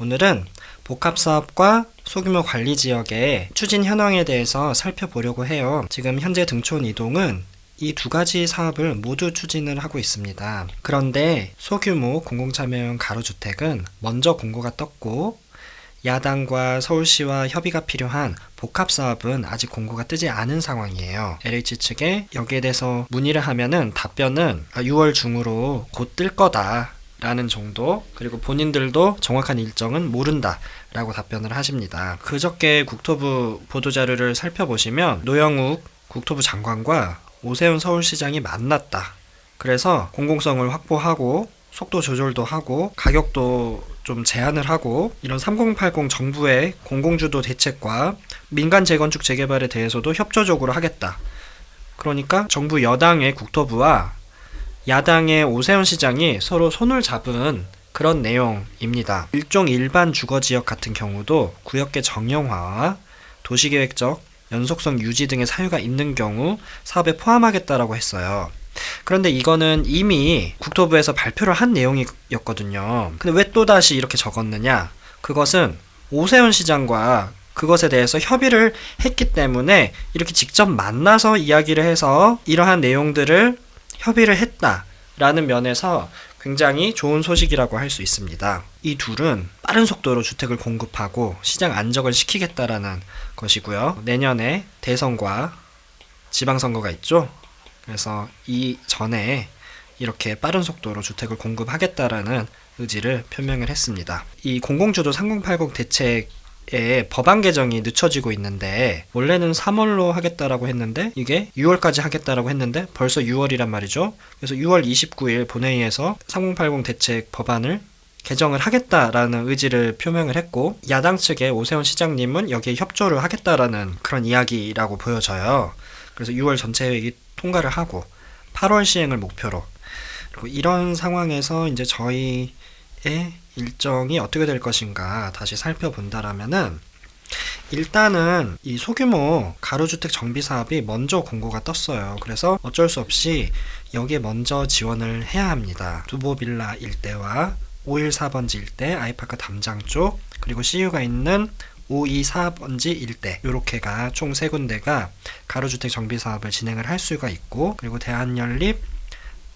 오늘은 복합사업과 소규모 관리 지역의 추진 현황에 대해서 살펴보려고 해요. 지금 현재 등촌 이동은 이 두 가지 사업을 모두 추진을 하고 있습니다. 그런데 소규모 공공참여형 가로주택은 먼저 공고가 떴고 야당과 서울시와 협의가 필요한 복합 사업은 아직 공고가 뜨지 않은 상황이에요. LH 측에 여기에 대해서 문의를 하면은 답변은 6월 중으로 곧 뜰 거다. 라는 정도 그리고 본인들도 정확한 일정은 모른다라고 답변을 하십니다. 그저께 국토부 보도자료를 살펴보시면 노영욱 국토부 장관과 오세훈 서울시장이 만났다. 그래서 공공성을 확보하고 속도 조절도 하고 가격도 좀 제한을 하고 이런 3080 정부의 공공주도 대책과 민간 재건축 재개발에 대해서도 협조적으로 하겠다. 그러니까 정부 여당의 국토부와 야당의 오세훈 시장이 서로 손을 잡은 그런 내용입니다. 일종 일반 주거 지역 같은 경우도 구역계 정형화와 도시계획적 연속성 유지 등의 사유가 있는 경우 사업에 포함하겠다라고 했어요. 그런데 이거는 이미 국토부에서 발표를 한 내용이었거든요. 근데 왜 또다시 이렇게 적었느냐? 그것은 오세훈 시장과 그것에 대해서 협의를 했기 때문에 이렇게 직접 만나서 이야기를 해서 이러한 내용들을 협의를 했다라는 면에서 굉장히 좋은 소식이라고 할 수 있습니다. 이 둘은 빠른 속도로 주택을 공급하고 시장 안정을 시키겠다라는 것이고요. 내년에 대선과 지방선거가 있죠. 그래서 이 전에 이렇게 빠른 속도로 주택을 공급하겠다라는 의지를 표명을 했습니다. 이 공공주도 3080 대책 에 법안 개정이 늦춰지고 있는데 원래는 3월로 하겠다라고 했는데 이게 6월까지 하겠다라고 했는데 벌써 6월이란 말이죠. 그래서 6월 29일 본회의에서 3080 대책 법안을 개정을 하겠다라는 의지를 표명을 했고 야당 측의 오세훈 시장님은 여기에 협조를 하겠다라는 그런 이야기라고 보여져요. 그래서 6월 전체 회의 통과를 하고 8월 시행을 목표로 그리고 이런 상황에서 이제 저희 의 일정이 어떻게 될 것인가 다시 살펴본다라면은 일단은 이 소규모 가로주택 정비 사업이 먼저 공고가 떴어요. 그래서 어쩔 수 없이 여기에 먼저 지원을 해야 합니다. 두보빌라 일대와 514번지 일대, 아이파크 담장 쪽, 그리고 CU가 있는 524번지 일대 요렇게가 총 세 군데가 가로주택 정비 사업을 진행을 할 수가 있고 그리고 대한연립,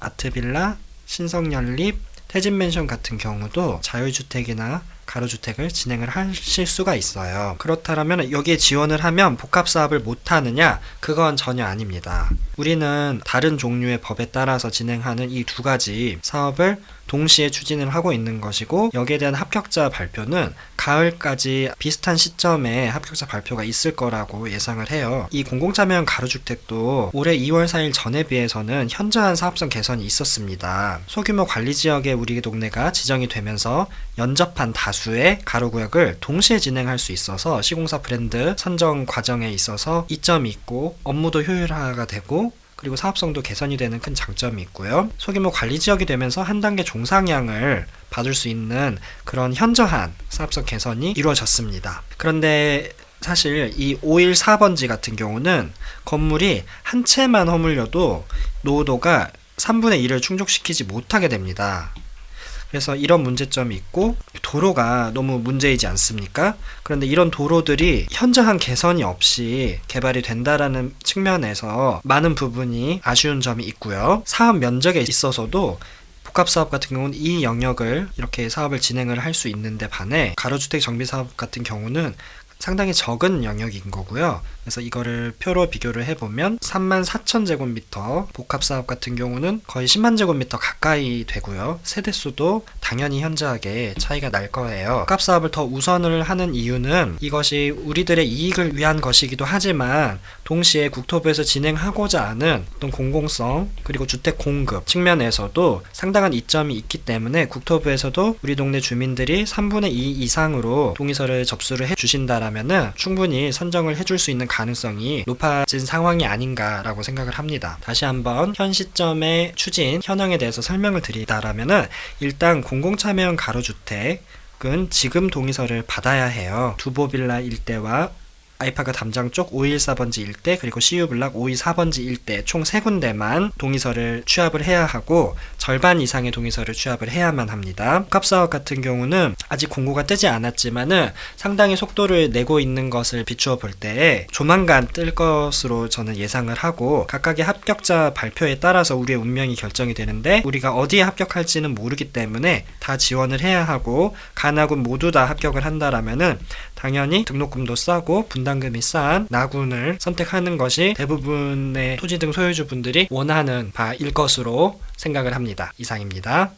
아트빌라, 신성연립, 태진 맨션 같은 경우도 자유주택이나 가로주택을 진행을 하실 수가 있어요. 그렇다면 여기에 지원을 하면 복합 사업을 못 하느냐? 그건 전혀 아닙니다. 우리는 다른 종류의 법에 따라서 진행하는 이 두 가지 사업을 동시에 추진을 하고 있는 것이고 여기에 대한 합격자 발표는 가을까지 비슷한 시점에 합격자 발표가 있을 거라고 예상을 해요. 이 공공참여형 가로주택도 올해 2월 4일 전에 비해서는 현저한 사업성 개선이 있었습니다. 소규모 관리 지역에 우리 동네가 지정이 되면서 연접한 다수의 가로구역을 동시에 진행할 수 있어서 시공사 브랜드 선정 과정에 있어서 이점이 있고 업무도 효율화가 되고 그리고 사업성도 개선이 되는 큰 장점이 있고요. 소규모 관리 지역이 되면서 한 단계 종상향을 받을 수 있는 그런 현저한 사업성 개선이 이루어졌습니다. 그런데 사실 이 514번지 같은 경우는 건물이 한 채만 허물려도 노후도가 3분의 1을 충족시키지 못하게 됩니다. 그래서 이런 문제점이 있고 도로가 너무 문제이지 않습니까? 그런데 이런 도로들이 현저한 개선이 없이 개발이 된다라는 측면에서 많은 부분이 아쉬운 점이 있고요. 사업 면적에 있어서도 복합 사업 같은 경우는 이 영역을 이렇게 사업을 진행을 할 수 있는데 반해 가로주택 정비 사업 같은 경우는 상당히 적은 영역인 거고요. 그래서 이거를 표로 비교를 해보면 3만 4천 제곱미터 복합 사업 같은 경우는 거의 10만 제곱미터 가까이 되고요. 세대수도 당연히 현저하게 차이가 날 거예요. 복합 사업을 더 우선을 하는 이유는 이것이 우리들의 이익을 위한 것이기도 하지만 동시에 국토부에서 진행하고자 하는 어떤 공공성 그리고 주택 공급 측면에서도 상당한 이점이 있기 때문에 국토부에서도 우리 동네 주민들이 3분의 2 이상으로 동의서를 접수를 해 주신다라 면은 충분히 선정을 해줄 수 있는 가능성이 높아진 상황이 아닌가라고 생각을 합니다. 다시 한번 현 시점의 추진 현황에 대해서 설명을 드리다라면은 일단 공공참여형 가로주택 은 지금 동의서를 받아야 해요. 두보빌라 일대와 아이파크 담장 쪽 514번지 일대 그리고 CU 블락 524번지 일대 총 세 군데만 동의서를 취합을 해야 하고 절반 이상의 동의서를 취합을 해야만 합니다. 복합사업 같은 경우는 아직 공고가 뜨지 않았지만은 상당히 속도를 내고 있는 것을 비추어 볼 때에 조만간 뜰 것으로 저는 예상을 하고 각각의 합격자 발표에 따라서 우리의 운명이 결정이 되는데 우리가 어디에 합격할지는 모르기 때문에 다 지원을 해야 하고 간하군 모두 다 합격을 한다라면은 당연히 등록금도 싸고 분담금이 싼 나군을 선택하는 것이 대부분의 토지 등 소유주분들이 원하는 바일 것으로 생각을 합니다. 이상입니다.